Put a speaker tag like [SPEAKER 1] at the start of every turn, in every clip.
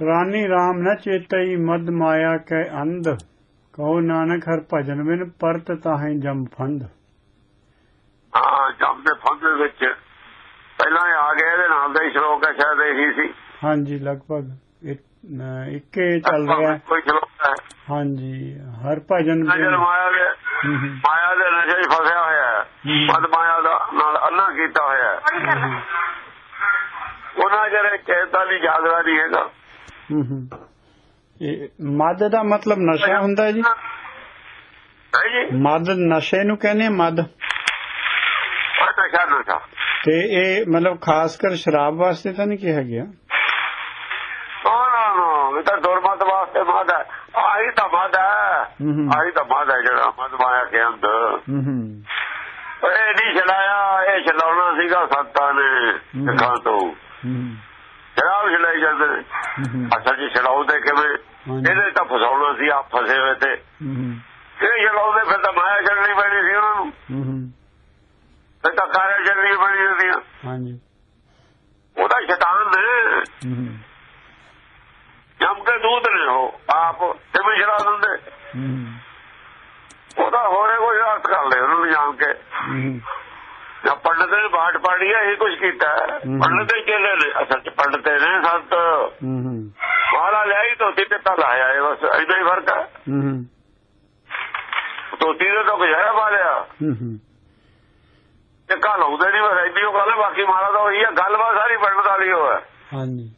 [SPEAKER 1] ਰਾਨੀ RAM ਨ ਚੇਤਈ ਮਦ ਮਾਇਆ ਕੈ ਅੰਧ ਕਹੋ ਨਾਨਕ ਹਰ ਭਜਨ ਬਿਨ ਪਰਤ ਤਾਹੇ ਜਮ ਫੰਦ
[SPEAKER 2] ਹਾਂ ਜਮ ਦੇ ਫੰਦ ਦੇ ਵਿੱਚ ਪਹਿਲਾਂ ਆ ਗਿਆ ਇਹਦੇ ਨਾਲ ਦਾ ਹੀ ਸ਼ਲੋਕ ਹੈ ਸ਼ਾਇਦ ਇਹੀ ਸੀ
[SPEAKER 1] ਹਾਂਜੀ ਲਗਭਗ ਇੱਕ- ਚੱਲ ਰਿਹਾ ਹੈ।
[SPEAKER 2] ਕੋਈ ਸ਼ਲੋਕ ਹੈ
[SPEAKER 1] ਹਾਂਜੀ ਹਰ ਭਜਨ ਬਿਨ
[SPEAKER 2] ਮਾਇਆ ਦੇ ਮਾਇਆ ਦੇ ਨਸ਼ੇ ਫਸਿਆ ਹੋਇਆ ਹੈ। ਮਦ ਮਾਇਆ ਦਾ ਨਾਲ ਅੱਲਾ ਕੀਤਾ ਹੋਇਆ ਹੈ ਉਹਨਾਂ ਜਿਹੜੇ ਚੇਤਾ ਦੀ ਜਾਗਰਾ ਨਹੀਂ ਹੈਗਾ।
[SPEAKER 1] ਇਹ ਮਦ ਦਾ ਮਤਲਬ ਨਸ਼ਾ ਹੁੰਦਾ ਹੈ ਜੀ?
[SPEAKER 2] ਹੈ ਜੀ
[SPEAKER 1] ਮਦ ਨਸ਼ੇ ਨੂੰ ਕਹਿੰਦੇ ਮਦ ਤੇ ਇਹ ਮਤਲਬ ਖਾਸ ਕਰ ਸ਼ਰਾਬ ਵਾਸਤੇ ਤਾਂ ਨਹੀਂ ਕਿਹਾ ਗਿਆ?
[SPEAKER 2] ਇਹ ਤਾਂ ਦੁਰਮਤ ਵਾਸਤੇ ਮਦ ਹੈ। ਆਹੀ ਤਾਂ ਮਦ ਹੈ। ਆਹੀ ਤਾਂ ਮਦ ਹੈ ਜਿਹੜਾ ਮਦ ਮਾਇਆ ਕੇ ਅੰਦਰ ਇਹ ਨਹੀਂ ਚਲਾਇਆ ਇਹ ਚਲਾਉਣਾ ਸੀਗਾ ਸੰਤਾਂ ਨੇ ਸਿੱਖਾਂ ਤੋਂ। ਸ਼ਰਾਬ ਚਲਾਈ ਜਾਂਦੇ ਨੇ। ਅਸਲ ਜੀ ਛਡਾਉਂਦੇ ਕਿਵੇਂ। ਇਹਦੇ ਤਾਂ ਫਸਾਉਣਾ ਸੀ ਆਪ ਫਸੇ ਹੋਏ ਤੇ। ਇਹ ਛਡਾਉਂਦੇ ਫਿਰ ਤਾਂ ਮਾਇਆ ਛੱਡਣੀ ਪੈਣੀ ਸੀ ਉਹਨਾਂ ਨੂੰ। ਫਿਰ ਤਾਂ ਕਾਰਿਆ ਛੱਡਣੀ ਪੈਣੀ ਆ
[SPEAKER 1] ਹਾਂਜੀ।
[SPEAKER 2] ਉਹਦਾ ਸ਼ੈਤਾਨ ਨੇ। ਜਮ ਕੇ ਦੂਤ ਨੇ ਉਹ ਆਪ। ਤੇ ਵੀ ਛਡਾ ਦਿੰਦੇ। ਉਹਦਾ ਹੋਰੇ ਕੋਈ ਅਰਥ ਕਰ ਲੈ ਉਹਨੂੰ ਜਾਣ ਕੇ। ਜਾਂ ਪੰਡਤ ਨੇ ਬਾਟ ਪਾੜੀ ਇਹ ਕੁਝ ਕੀਤਾ। ਪੰਡਤ ਹੀ ਕਹਿੰਦੇ ਨੇ ਅਸਲ ਸੰਤ।
[SPEAKER 1] ਹੂੰ ਹੂੰ,
[SPEAKER 2] ਮਾਲਾ ਲਿਆਈ ਧੋਤੀ ਤੇ ਤਾਂ ਲਾਇਆ ਇਹ ਬਸ ਇੰਨਾ ਹੀ ਫ਼ਰਕ ਹੈ
[SPEAKER 1] ਹੂੰ ਹੂੰ,
[SPEAKER 2] ਧੋਤੀ ਦੇ ਤਾਂ ਗੁਜ਼ਾਰਾ ਪਾ ਲਿਆ।
[SPEAKER 1] ਹੂੰ ਹੂੰ,
[SPEAKER 2] ਤੇ ਕੱਲ ਆਉਂਦੇ ਨਹੀਂ ਬਸ ਉਹ ਗੱਲ ਹੈ ਬਾਕੀ ਮਾਲਾ ਤਾਂ ਉਹੀ ਹੈ ਗੱਲਬਾਤ ਸਾਰੀ ਪੰਡਤ ਵਾਲੀ ਹੋ ਹੈ
[SPEAKER 1] ਹਾਂਜੀ।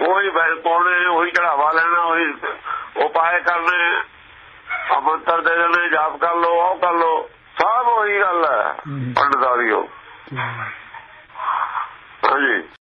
[SPEAKER 2] ਉਹੀ ਬੈਲ ਪਾਉਣੇ ਉਹੀ ਚੜਾਵਾ ਲੈਣਾ ਉਹੀ ਉਹ ਪਾਏ ਕਰਨੇ ਅਮੰਤਰ ਦੇ ਦੇਣੇ ਜਾਪ ਕਰ ਲੋ ਉਹ ਕਰ ਲੋ ਸਭ ਉਹੀ ਗੱਲ ਹੈ
[SPEAKER 1] ਹੂੰ।
[SPEAKER 2] ਪੰਡਤ ਵਾਲੀ ਉਹ।
[SPEAKER 1] ਹੂੰ।
[SPEAKER 2] ਹਾਂਜੀ।